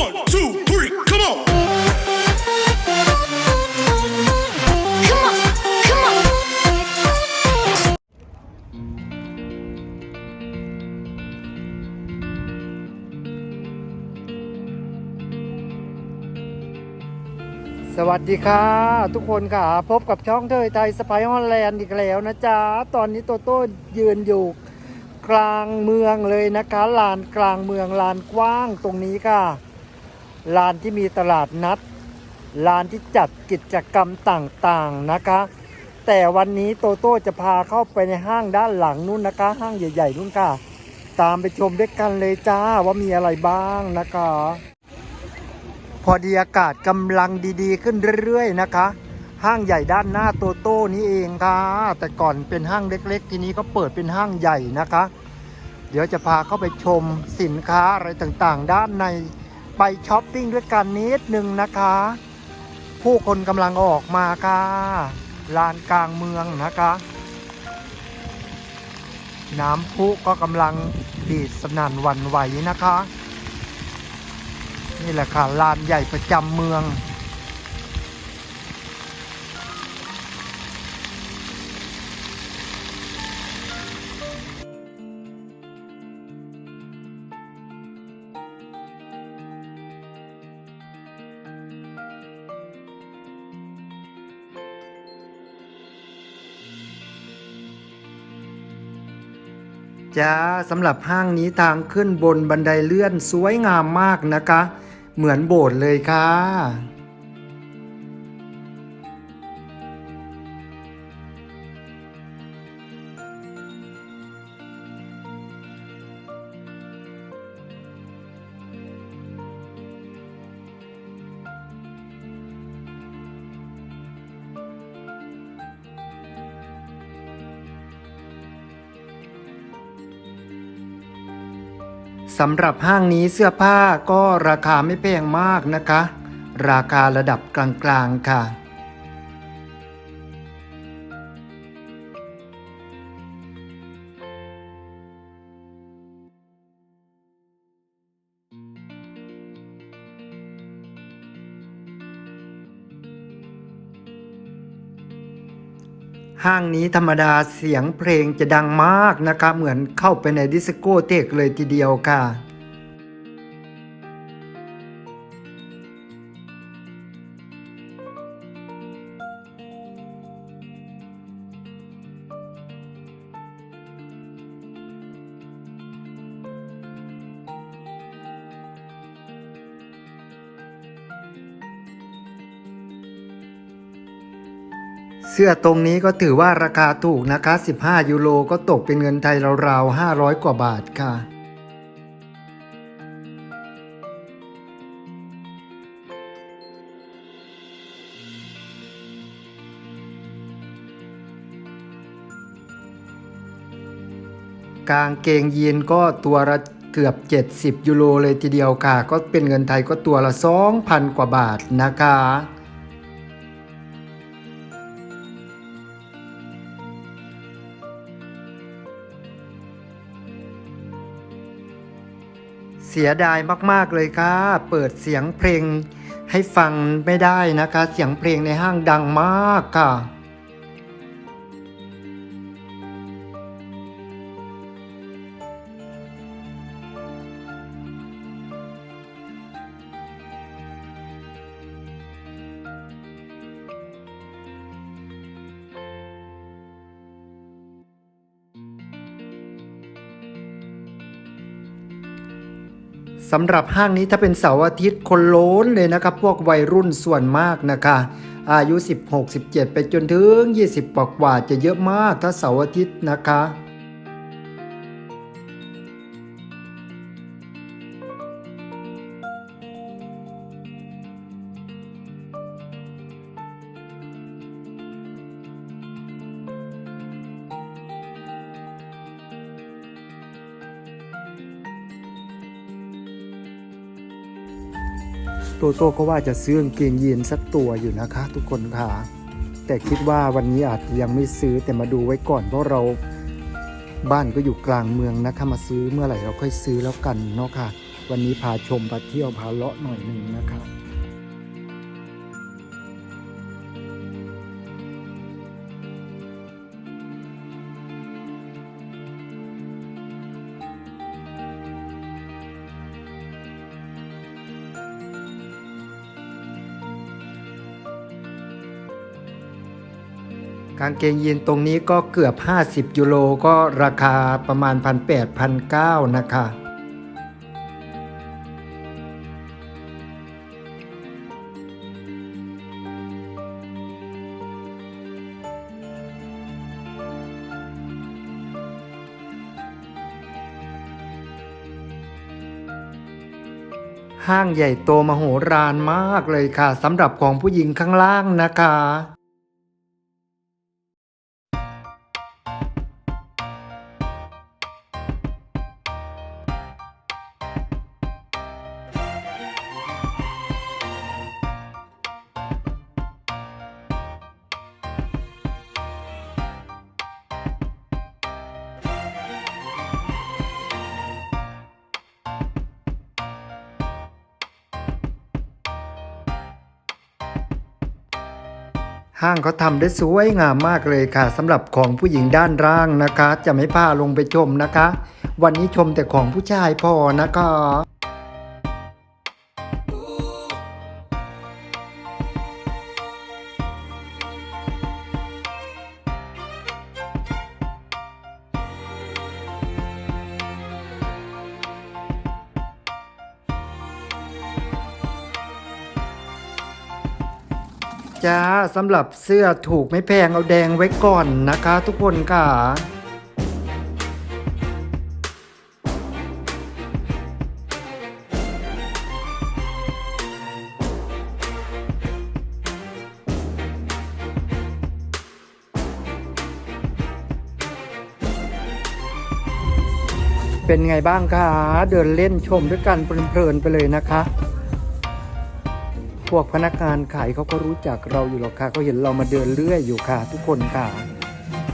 One, two, three, come on. Come on, come on. สวัสดีค่ะ ทุกคนค่ะ พบกับช่องเทยไทยสไปฮอลแลนด์อีกแล้วนะจ๊ะ ตอนนี้โตโต้ยืนอยู่กลางเมืองเลยนะคะ ลานกลางเมืองลานกว้างตรงนี้ค่ะ ลานที่มีตลาดนัด ลานที่จัดกิจกรรมต่างๆนะคะ แต่วันนี้โตโต้จะพาเข้าไปในห้างด้านหลังนู้นนะคะ ห้างใหญ่ ๆนู้นค่ะ ตามไปชมด้วยกันเลยจ้าว่ามีอะไรบ้างนะคะ พอดีอากาศกำลังดีๆ ขึ้นเรื่อยๆนะคะ ห้างใหญ่ด้านหน้าโตโต้นี้เองค่ะ แต่ก่อนเป็นห้างเล็กๆ ทีนี้ก็เปิดเป็นห้างใหญ่นะคะ เดี๋ยวจะพาเข้าไปชมสินค้าอะไรต่างๆ ด้านใน ไปช้อปปิ้งด้วยกันนิดนึงนะคะ ผู้คนกำลังออกมาค่ะลานกลางเมืองนะคะ น้ำพุก็กำลังดีดสนั่นวันไหวนะคะ นี่แหละค่ะลานใหญ่ประจำเมือง จ้าสำหรับห้างนี้ทางขึ้นบนบันไดเลื่อนสวยงามมากนะคะ เหมือนโบสถ์เลยค่ะ สำหรับห้างนี้เสื้อผ้าก็ราคาไม่แพงมากนะคะ ราคาระดับกลางๆค่ะ ห้างนี้ธรรมดาเสียงเพลงจะดังมากนะคะ เหมือนเข้าไปในดิสโก้เทกเลยทีเดียวค่ะ เสื้อตรงนี้ก็ถือว่าราคาถูกนะคะ 15 ยูโรก็ตกเป็นเงินไทยราวๆ 500 กว่าบาทค่ะ กางเกงยีนก็ตัวละเกือบ 70 ยูโรเลยทีเดียวค่ะ ก็เป็นเงินไทยก็ตัวละ 2,000 กว่าบาทนะคะ สียดายมากๆเลยค่ะ เปิดเสียงเพลงให้ฟังไม่ได้นะคะ เสียงเพลงในห้างดังมากค่ะ สำหรับห้างนี้ถ้าเป็นเสาร์อาทิตย์คนโล้นเลยนะครับ พวกวัยรุ่นส่วนมากนะคะ อายุ 16 17 ไปจนถึง 20 กว่ากว่าจะเยอะมากถ้าเสาร์อาทิตย์นะคะ โตโต้ก็ว่าจะซื้อกางเกงยีนสักตัวอยู่นะคะ ทุกคนค่ะ แต่คิดว่าวันนี้อาจยังไม่ซื้อแต่มาดูไว้ก่อนเพราะเราบ้านก็อยู่กลางเมืองนะคะมาซื้อเมื่อไหร่เราค่อยซื้อแล้วกันเนาะค่ะ วันนี้พาชมพาเที่ยวพาเลาะหน่อยหนึ่งนะคะ กางเกงยีนตรงนี้ก็เกือบ 50 ยูโรก็ราคาประมาณ 1,800 1,900 นะคะห้างใหญ่โตมโหฬารมากเลยค่ะสำหรับของผู้หญิงข้างล่างนะคะ ห้างเขาทำได้สวยงามมากเลยค่ะสำหรับของผู้หญิงด้านล่างนะคะ จะไม่พาลงไปชมนะคะ วันนี้ชมแต่ของผู้ชายพอนะคะ จ้าสำหรับเสื้อถูกไม่แพงเอาแดงไว้ก่อนนะคะทุกคนค่ะเป็นไงบ้างคะ เดินเล่นชมด้วยกันเพลินๆไปเลยนะคะ พวกพนักงานขายเขาก็รู้จักเราอยู่หรอกค่ะเขาเห็นเรามาเดินเรื่อยอยู่ค่ะ ทุกคนค่ะ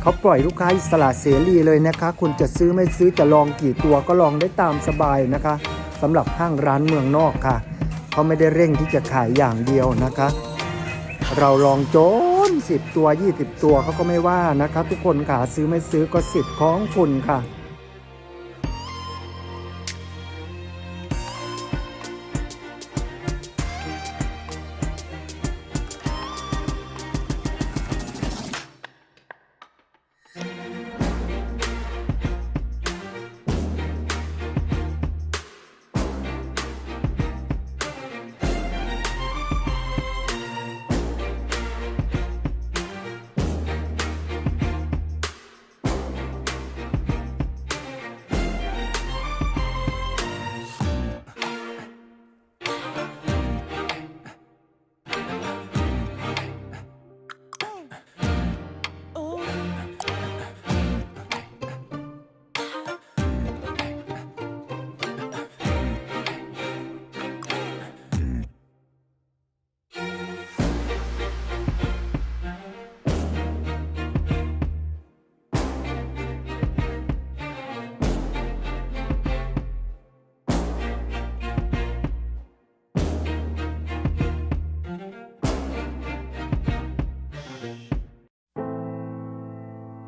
เขาปล่อยลูกค้าอิสระเสรีเลยนะคะ คุณจะซื้อไม่ซื้อจะลองกี่ตัวก็ลองได้ตามสบายนะคะสำหรับห้างร้านเมืองนอกค่ะเขาไม่ได้เร่งที่จะขายอย่างเดียวนะคะ เราลองโจน10 ตัว 20 ตัวเขาก็ไม่ว่านะคะ ทุกคนค่ะซื้อไม่ซื้อก็สิทธิ์ของคุณค่ะ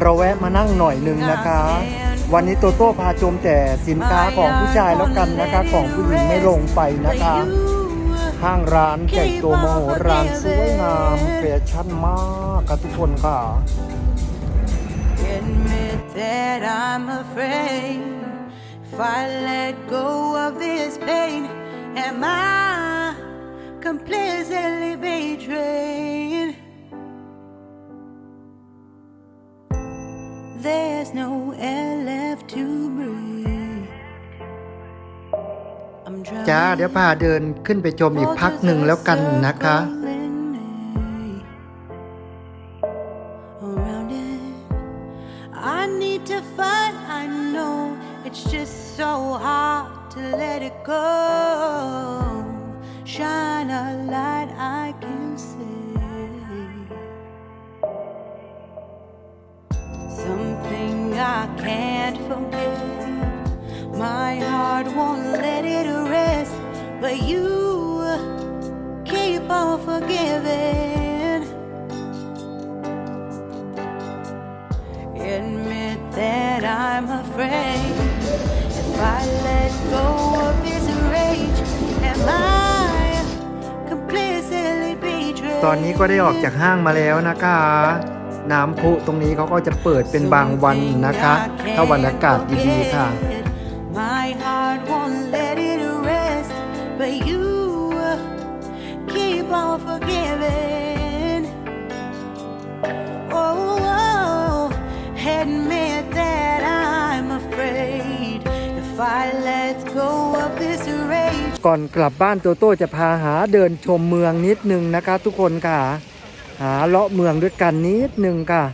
เราแวะมานั่งหน่อยหนึ่งนะคะ วันนี้โตโต้พาชมแต่สินค้าของผู้ชายแล้วกันนะคะ ของผู้หญิงไม่ลงไปนะคะห้างร้านใหญ่โตมโหฬารสวยงามแฟชั่นมากค่ะทุกคนค่ะ Admit that I'm afraid if I let go of this pain, am I completely betrayed? There's no air left to breathe. I'm จ้าเดี๋ยวพาเดินขึ้นไปชมอีกพักหนึ่งแล้วกันนะคะ heart won't let it rest, but you keep on forgiving. Admit that I'm afraid if I let go of this rage, am I completely betrayed? ตอนนี้ก็ได้ออกจากห้างมาแล้วนะคะ น้ำพุตรงนี้เขาก็จะเปิดเป็นบางวันนะคะ ถ้าวันอากาศดีๆค่ะ My heart won't let it rest, but you keep on forgiving. Oh, oh, admit that I'm afraid if I let go of this rage. ก่อนกลับบ้านโตโต้จะพาหาเดินชมเมืองนิดนึงนะคะ ทุกคนค่ะ หาเลาะเมืองด้วยกันนิดนึงค่ะ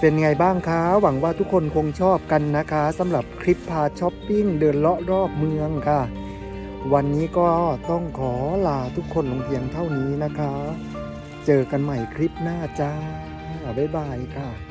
เป็นไงบ้างคะ หวังว่าทุกคนคงชอบกันนะคะสำหรับคลิปพาช้อปปิ้งเดินเลาะรอบเมืองค่ะ วันนี้ก็ต้องขอลาทุกคนลงเพียงเท่านี้นะคะ เจอกันใหม่คลิปหน้าจ้าบ๊ายบายค่ะ